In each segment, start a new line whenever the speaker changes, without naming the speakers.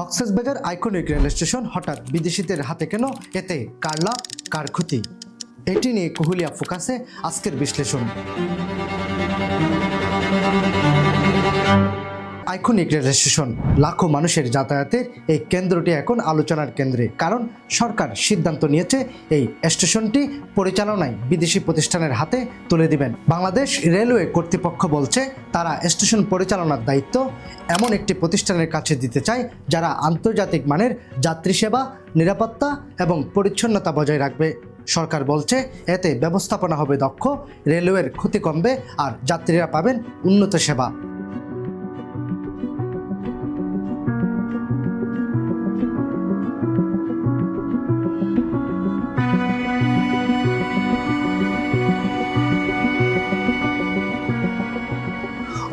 Cox's Bazar iconic rail station হঠাৎ বিদেশিদের হাতে কেন? এতে কার লাভ, কার ক্ষতি? এটি নিয়ে কুহুলিয়া ফোকাসে আজকের বিশ্লেষণ। আইকনিক রেল স্টেশন লাখো মানুষের যাতায়াতের এই কেন্দ্রটি এখন আলোচনার কেন্দ্রে, কারণ সরকার সিদ্ধান্ত নিয়েছে এই স্টেশনটি পরিচালনায় বিদেশি প্রতিষ্ঠানের হাতে তুলে দিবেন। বাংলাদেশ রেলওয়ে কর্তৃপক্ষ বলছে, তারা স্টেশন পরিচালনার দায়িত্ব এমন একটি প্রতিষ্ঠানের কাছে দিতে চায়, যারা আন্তর্জাতিক মানের যাত্রী সেবা, নিরাপত্তা এবং পরিচ্ছন্নতা বজায় রাখবে। সরকার বলছে, এতে ব্যবস্থাপনা হবে দক্ষ, রেলওয়ের ক্ষতি কমবে আর যাত্রীরা পাবেন উন্নত সেবা।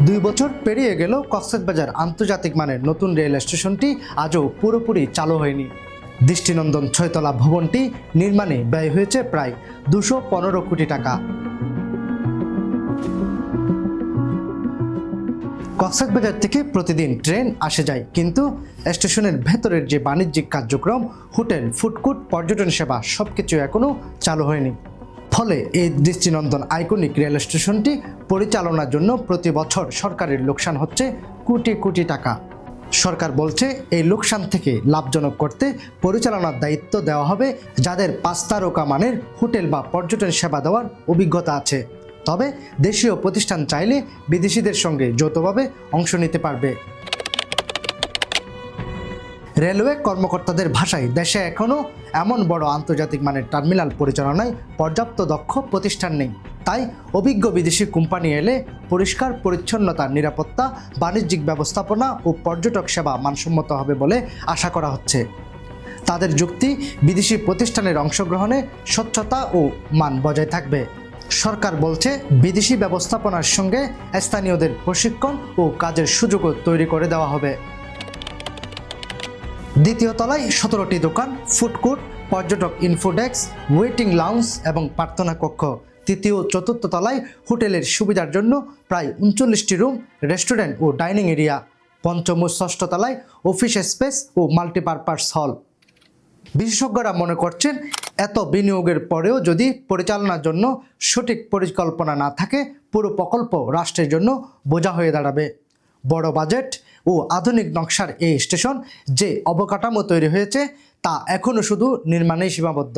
দুই বছর পেরিয়ে গেল কক্সবাজার আন্তর্জাতিক মানের নতুন রেল স্টেশনটি আজও পুরোপুরি চালু হয়নি। দৃষ্টিনন্দন ছয়তলা ভবনটি নির্মাণে ব্যয় হয়েছে প্রায় দুশো পনেরো কোটি টাকা। কক্সবাজার থেকে প্রতিদিন ট্রেন আসে যায়, কিন্তু স্টেশনের ভেতরের যে বাণিজ্যিক কার্যক্রম, হোটেল ফুডকোর্ট পর্যটন সেবা সব কিছু এখনও চালু হয়নি। ফলে এই দৃষ্টিনন্দন আইকনিক রেল স্টেশনটি পরিচালনার জন্য প্রতি বছর সরকারের লোকসান হচ্ছে কোটি কোটি টাকা। সরকার বলছে এই লোকসান থেকে লাভজনক করতে পরিচালনার দায়িত্ব দেওয়া হবে যাদের পাঁচ মানের হোটেল বা পর্যটন সেবা দেওয়ার অভিজ্ঞতা আছে। তবে দেশীয় প্রতিষ্ঠান চাইলে বিদেশিদের সঙ্গে যৌথভাবে অংশ নিতে পারবে। রেলওয়ে কর্মকর্তাদের ভাষায় দেশে এখনও এমন বড় আন্তর্জাতিক মানের টার্মিনাল পরিচালনায় পর্যাপ্ত দক্ষ প্রতিষ্ঠান নেই। তাই অভিজ্ঞ বিদেশি কোম্পানি এলে পরিষ্কার, পরিচ্ছন্নতা, নিরাপত্তা, বাণিজ্যিক ব্যবস্থাপনা ও পর্যটক সেবা মানসম্মত হবে বলে আশা করা হচ্ছে। তাদের যুক্তি, বিদেশি প্রতিষ্ঠানের অংশগ্রহণে স্বচ্ছতা ও মান বজায় থাকবে। সরকার বলছে, বিদেশি ব্যবস্থাপনার সঙ্গে স্থানীয়দের প্রশিক্ষণ ও কাজের সুযোগও তৈরি করে দেওয়া হবে। দ্বিতীয় তলায় সতেরোটি দোকান ফুডকোর্ট পর্যটক ইনফোডেক্স ওয়েটিং লাউঞ্জ এবং প্রার্থনা কক্ষ। তৃতীয় চতুর্থ তলায় হোটেলের সুবিধার জন্য প্রায় উনচল্লিশটি রুম, রেস্টুরেন্ট ও ডাইনিং এরিয়া। পঞ্চম ও ষষ্ঠ তলায় অফিস স্পেস ও মাল্টিপারপাস হল। বিশেষজ্ঞরা মনে করছেন, এত বিনিয়োগের পরেও যদি পরিচালনার জন্য সঠিক পরিকল্পনা না থাকে, পুরো প্রকল্প রাষ্ট্রের জন্য বোঝা হয়ে দাঁড়াবে। বড় বাজেট ও আধুনিক নকশার এই স্টেশন যে অবকাঠামো তৈরি হয়েছে তা এখনও শুধু নির্মাণেই সীমাবদ্ধ।